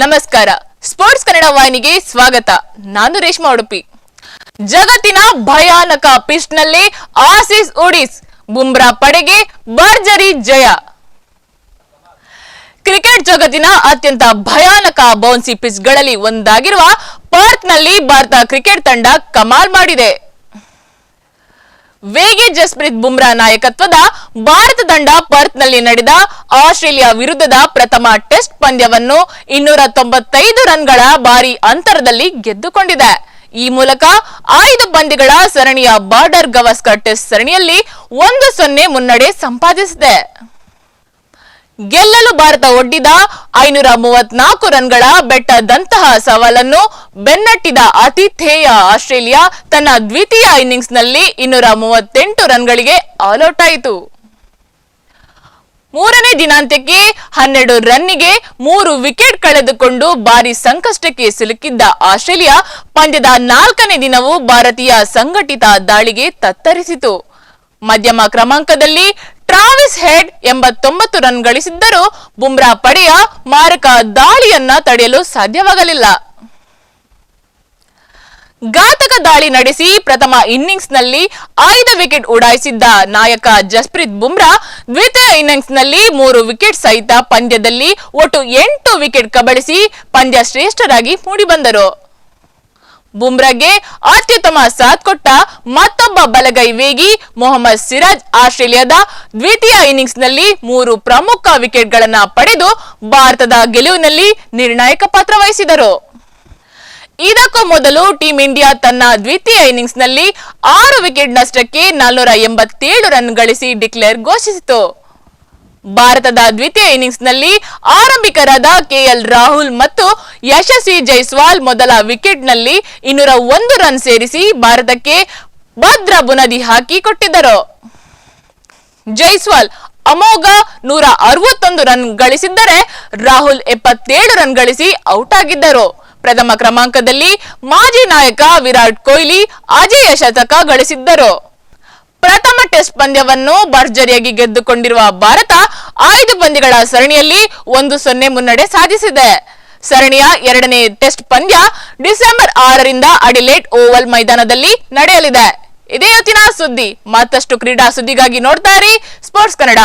ನಮಸ್ಕಾರ. ಸ್ಪೋರ್ಟ್ಸ್ ಕನ್ನಡ ವಾಹಿನಿಗೆ ಸ್ವಾಗತ. ನಾನು ರೇಷ್ಮಾ ಉಡುಪಿ. ಜಗತ್ತಿನ ಭಯಾನಕ ಪಿಚ್ನಲ್ಲಿ ಆಸಿಸ್ ಓಡಿಸ್ ಬುಮ್ರಾ ಪಡೆಗೆ ಭರ್ಜರಿ ಜಯ. ಕ್ರಿಕೆಟ್ ಜಗತ್ತಿನ ಅತ್ಯಂತ ಭಯಾನಕ ಬೌನ್ಸಿ ಪಿಚ್ಗಳಲ್ಲಿ ಒಂದಾಗಿರುವ ಪಾರ್ಕ್ನಲ್ಲಿ ಭಾರತ ಕ್ರಿಕೆಟ್ ತಂಡ ಕಮಾಲ್ ಮಾಡಿದೆ. ವೇಗಿ ಜಸ್ಪ್ರೀತ್ ಬುಮ್ರಾ ನಾಯಕತ್ವದ ಭಾರತ ತಂಡ ಪರ್ತ್ನಲ್ಲಿ ನಡೆದ ಆಸ್ಟ್ರೇಲಿಯಾ ವಿರುದ್ಧದ ಪ್ರಥಮ ಟೆಸ್ಟ್ ಪಂದ್ಯವನ್ನು ಇನ್ನೂರ ತೊಂಬತ್ತೈದು ರನ್ಗಳ ಭಾರಿ ಅಂತರದಲ್ಲಿ ಗೆದ್ದುಕೊಂಡಿದೆ. ಈ ಮೂಲಕ ಐದು ಪಂದ್ಯಗಳ ಸರಣಿಯ ಬಾರ್ಡರ್ ಗವಾಸ್ಕರ್ ಟೆಸ್ಟ್ ಸರಣಿಯಲ್ಲಿ ಒಂದು ಸೊನ್ನೆ ಮುನ್ನಡೆ ಸಂಪಾದಿಸಿದೆ. ಗೆಲ್ಲಲು ಭಾರತ ಒಡ್ಡಿದ ಐನೂರ ಮೂವತ್ನಾಲ್ಕು ರನ್ಗಳ ಬೆಟ್ಟದಂತಹ ಸವಾಲನ್ನು ಬೆನ್ನಟ್ಟಿದ ಆತಿಥೇಯ ಆಸ್ಟ್ರೇಲಿಯಾ ತನ್ನ ದ್ವಿತೀಯ ಇನ್ನಿಂಗ್ಸ್ನಲ್ಲಿ ಇನ್ನೂರ ಮೂವತ್ತೆಂಟು ರನ್ಗಳಿಗೆ ಆಲ್ಔಟ್ ಆಯಿತು ಮೂರನೇ ದಿನಾಂತ್ಯಕ್ಕೆ ಹನ್ನೆರಡು ರನ್ನಿಗೆ ಮೂರು ವಿಕೆಟ್ ಕಳೆದುಕೊಂಡು ಭಾರಿ ಸಂಕಷ್ಟಕ್ಕೆ ಸಿಲುಕಿದ್ದ ಆಸ್ಟ್ರೇಲಿಯಾ ಪಂದ್ಯದ ನಾಲ್ಕನೇ ದಿನವೂ ಭಾರತೀಯ ಸಂಘಟಿತ ದಾಳಿಗೆ ತತ್ತರಿಸಿತು. ಮಧ್ಯಮ ಕ್ರಮಾಂಕದಲ್ಲಿ ಟ್ರಾವಿಸ್ ಹೆಡ್ ಎಂಬತ್ತೊಂಬತ್ತು ರನ್ ಗಳಿಸಿದ್ದರೂ ಬುಮ್ರಾ ಪಡೆಯ ಮಾರಕ ದಾಳಿಯನ್ನ ತಡೆಯಲು ಸಾಧ್ಯವಾಗಲಿಲ್ಲ. ಘಾತಕ ದಾಳಿ ನಡೆಸಿ ಪ್ರಥಮ ಇನ್ನಿಂಗ್ಸ್ನಲ್ಲಿ ಐದು ವಿಕೆಟ್ ಉಡಾಯಿಸಿದ್ದ ನಾಯಕ ಜಸ್ಪ್ರೀತ್ ಬುಮ್ರಾ ದ್ವಿತೀಯ ಇನ್ನಿಂಗ್ಸ್ನಲ್ಲಿ ಮೂರು ವಿಕೆಟ್ ಸಹಿತ ಪಂದ್ಯದಲ್ಲಿ ಒಟ್ಟು ಎಂಟು ವಿಕೆಟ್ ಕಬಳಿಸಿ ಪಂದ್ಯ ಶ್ರೇಷ್ಠರಾಗಿ ಮೂಡಿಬಂದರು. ಬುಮ್ರಾಗೆ ಅತ್ಯುತ್ತಮ ಸಾಥ್ ಕೊಟ್ಟ ಮತ್ತೊಬ್ಬ ಬಲಗೈ ವೇಗಿ ಮೊಹಮ್ಮದ್ ಸಿರಾಜ್ ಆಸ್ಟ್ರೇಲಿಯಾದ ದ್ವಿತೀಯ ಇನ್ನಿಂಗ್ಸ್ನಲ್ಲಿ ಮೂರು ಪ್ರಮುಖ ವಿಕೆಟ್ಗಳನ್ನು ಪಡೆದು ಭಾರತದ ಗೆಲುವಿನಲ್ಲಿ ನಿರ್ಣಾಯಕ ಪಾತ್ರ ವಹಿಸಿದರು. ಇದಕ್ಕೂ ಮೊದಲು ಟೀಂ ಇಂಡಿಯಾ ತನ್ನ ದ್ವಿತೀಯ ಇನ್ನಿಂಗ್ಸ್ನಲ್ಲಿ ಆರು ವಿಕೆಟ್ ನಷ್ಟಕ್ಕೆ ನಾಲ್ನೂರ ಎಂಬತ್ತೇಳು ರನ್ ಗಳಿಸಿ ಡಿಕ್ಲೇರ್ ಘೋಷಿಸಿತು. ಭಾರತದ ದ್ವಿತೀಯ ಇನ್ನಿಂಗ್ಸ್ನಲ್ಲಿ ಆರಂಭಿಕರಾದ ಕೆಎಲ್ ರಾಹುಲ್ ಮತ್ತು ಯಶಸ್ವಿ ಜೈಸ್ವಾಲ್ ಮೊದಲ ವಿಕೆಟ್ನಲ್ಲಿ ಇನ್ನೂರ ಒಂದು ರನ್ ಸೇರಿಸಿ ಭಾರತಕ್ಕೆ ಭದ್ರ ಬುನದಿ ಹಾಕಿ ಕೊಟ್ಟಿದ್ದರು. ಜೈಸ್ವಾಲ್ ಅಮೋಘ ನೂರ ಅರವತ್ತೊಂದು ರನ್ ಗಳಿಸಿದ್ದರೆ ರಾಹುಲ್ ಎಪ್ಪತ್ತೇಳು ರನ್ ಗಳಿಸಿ ಔಟ್ ಆಗಿದ್ದರು. ಪ್ರಥಮ ಕ್ರಮಾಂಕದಲ್ಲಿ ಮಾಜಿ ನಾಯಕ ವಿರಾಟ್ ಕೊಹ್ಲಿ ಅಜೇಯ ಶತಕ ಗಳಿಸಿದ್ದರು. ಪ್ರಥಮ ಟೆಸ್ಟ್ ಪಂದ್ಯವನ್ನು ಭರ್ಜರಿಯಾಗಿ ಗೆದ್ದುಕೊಂಡಿರುವ ಭಾರತ ಐದು ಪಂದ್ಯಗಳ ಸರಣಿಯಲ್ಲಿ ಒಂದು ಸೊನ್ನೆ ಮುನ್ನಡೆ ಸಾಧಿಸಿದೆ. ಸರಣಿಯ ಎರಡನೇ ಟೆಸ್ಟ್ ಪಂದ್ಯ ಡಿಸೆಂಬರ್ ಆರರಿಂದ ಅಡಿಲೇಟ್ ಓವಲ್ ಮೈದಾನದಲ್ಲಿ ನಡೆಯಲಿದೆ. ಇದೇ ಇವತ್ತಿನ ಸುದ್ದಿ, ಮತ್ತಷ್ಟು ಕ್ರೀಡಾ ಸುದ್ದಿಗಾಗಿ ನೋಡ್ತಾ ಸ್ಪೋರ್ಟ್ಸ್ ಕನ್ನಡ.